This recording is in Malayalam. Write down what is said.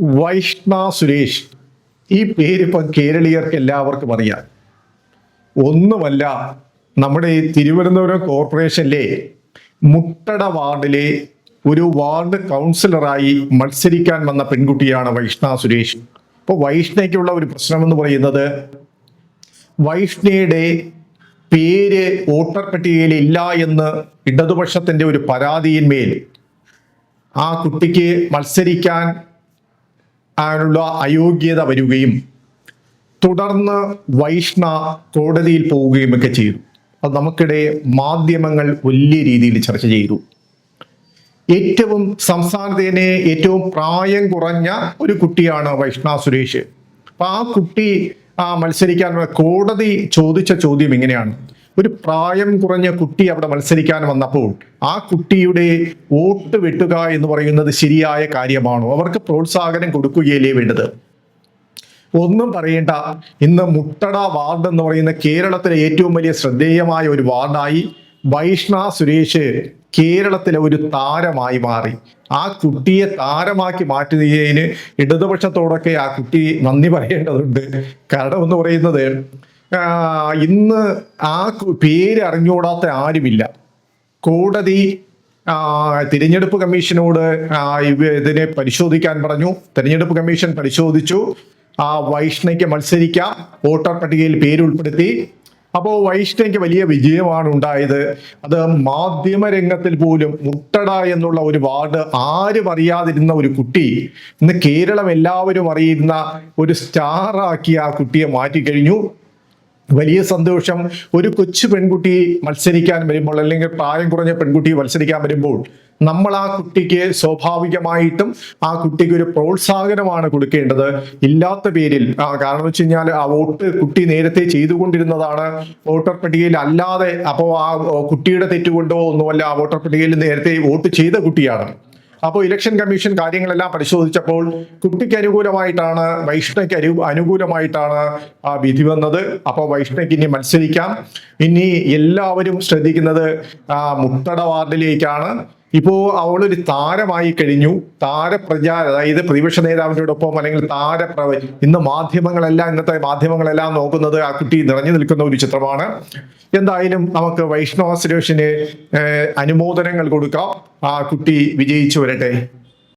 വൈഷ്ണ സുരേഷ്. ഈ പേരിപ്പം കേരളീയർക്ക് എല്ലാവർക്കും അറിയാം. ഒന്നുമല്ല നമ്മുടെ ഈ തിരുവനന്തപുരം കോർപ്പറേഷനിലെ മുട്ടട വാർഡിലെ ഒരു വാർഡ് കൗൺസിലറായി മത്സരിക്കാൻ വന്ന പെൺകുട്ടിയാണ് വൈഷ്ണ സുരേഷ്. അപ്പോൾ വൈഷ്ണയ്ക്കുള്ള ഒരു പ്രശ്നം എന്ന് പറയുന്നത് വൈഷ്ണയുടെ പേര് വോട്ടർ പട്ടികയിൽ ഇല്ല എന്ന് ഇടതുപക്ഷത്തിന്റെ ഒരു പരാതിയിന്മേൽ ആ കുട്ടിക്ക് മത്സരിക്കാൻ അതിനുള്ള അയോഗ്യത വരികയും തുടർന്ന് വൈഷ്ണ കോടതിയിൽ പോവുകയും ഒക്കെ ചെയ്തു. അത് നമുക്കിടെ മാധ്യമങ്ങൾ വലിയ രീതിയിൽ ചർച്ച ചെയ്തു. ഏറ്റവും സംസ്ഥാനത്തിനെ ഏറ്റവും പ്രായം കുറഞ്ഞ ഒരു കുട്ടിയാണ് വൈഷ്ണ സുരേഷ്. അപ്പൊ ആ കുട്ടി മത്സരിക്കാനുള്ള കോടതി ചോദിച്ച ചോദ്യം ഇങ്ങനെയാണ്. ഒരു പ്രായം കുറഞ്ഞ കുട്ടി അവിടെ മത്സരിക്കാൻ വന്നപ്പോൾ ആ കുട്ടിയുടെ വോട്ട് വെട്ടുക എന്ന് പറയുന്നത് ശരിയായ കാര്യമാണോ? അവർക്ക് പ്രോത്സാഹനം കൊടുക്കുകയല്ലേ വേണ്ടത്? ഒന്നും പറയേണ്ട. ഇന്ന് മുട്ടട വാർഡ് എന്ന് പറയുന്ന കേരളത്തിലെ ഏറ്റവും വലിയ ശ്രദ്ധേയമായ ഒരു വാർഡായി വൈഷ്ണ സുരേഷ് കേരളത്തിലെ ഒരു താരമായി മാറി. ആ കുട്ടിയെ താരമാക്കി മാറ്റുന്നതിന് ഇടതുപക്ഷത്തോടൊക്കെ ആ കുട്ടി നന്ദി പറയേണ്ടതുണ്ട്. കാരണം എന്ന് പറയുന്നത് ഇന്ന് ആ പേര് അറിഞ്ഞുകൂടാത്ത ആരുമില്ല. കോടതി തിരഞ്ഞെടുപ്പ് കമ്മീഷനോട് ഇതിനെ പരിശോധിക്കാൻ പറഞ്ഞു. തിരഞ്ഞെടുപ്പ് കമ്മീഷൻ പരിശോധിച്ചു. ആ വൈഷ്ണയ്ക്ക് മത്സരിക്കാം. വോട്ടർ പട്ടികയിൽ പേരുൾപ്പെടുത്തി. അപ്പോൾ വൈഷ്ണയ്ക്ക് വലിയ വിജയമാണ് ഉണ്ടായത്. അത് മാധ്യമരംഗത്തിൽ പോലും മുട്ടട എന്നുള്ള ഒരു വാർഡ് ആരും അറിയാതിരുന്ന ഒരു കുട്ടി ഇന്ന് കേരളം എല്ലാവരും അറിയുന്ന ഒരു സ്റ്റാറാക്കി ആ കുട്ടിയെ മാറ്റിക്കഴിഞ്ഞു. വലിയ സന്തോഷം. ഒരു കൊച്ചു പെൺകുട്ടി മത്സരിക്കാൻ വരുമ്പോൾ അല്ലെങ്കിൽ പ്രായം കുറഞ്ഞ പെൺകുട്ടി മത്സരിക്കാൻ വരുമ്പോൾ നമ്മൾ ആ കുട്ടിക്ക് സ്വാഭാവികമായിട്ടും ആ കുട്ടിക്ക് ഒരു പ്രോത്സാഹനമാണ് കൊടുക്കേണ്ടത്. ഇല്ലാത്ത പേരിൽ. ആ, കാരണം വെച്ച് കഴിഞ്ഞാൽ ആ വോട്ട് കുട്ടി നേരത്തെ ചെയ്തുകൊണ്ടിരുന്നതാണ്. വോട്ടർ പട്ടികയിൽ അല്ലാതെ അപ്പോൾ ആ കുട്ടിയുടെ തെറ്റുകൊണ്ടോ ഒന്നുമല്ല ആ വോട്ടർ പട്ടികയിൽ നേരത്തെ വോട്ട് ചെയ്ത കുട്ടിയാണ്. അപ്പോൾ ഇലക്ഷൻ കമ്മീഷൻ കാര്യങ്ങളെല്ലാം പരിശോധിച്ചപ്പോൾ കുട്ടിക്ക് അനുകൂലമായിട്ടാണ് വൈഷ്ണയ്ക്ക് അനു അനുകൂലമായിട്ടാണ് ആ വിധി വന്നത്. അപ്പോൾ വൈഷ്ണയ്ക്ക് ഇനി മത്സരിക്കാം. ഇനി എല്ലാവരും ശ്രദ്ധിക്കുന്നത് മുട്ടട വാർഡിലേക്കാണ്. ഇപ്പോൾ അവളൊരു താരമായി കഴിഞ്ഞു. താരപ്രചാര അതായത് പ്രതിപക്ഷ നേതാവിനോടൊപ്പം അല്ലെങ്കിൽ താരപ്രവ ഇന്ന് മാധ്യമങ്ങളെല്ലാം ഇന്നത്തെ മാധ്യമങ്ങളെല്ലാം നോക്കുന്നത് ആ കുട്ടി നിറഞ്ഞു നിൽക്കുന്ന ഒരു ചിത്രമാണ്. എന്തായാലും നമുക്ക് വൈഷ്ണവ സുരേഷിന് അനുമോദനങ്ങൾ കൊടുക്കാം. ആ കുട്ടി വിജയിച്ചു വരട്ടെ.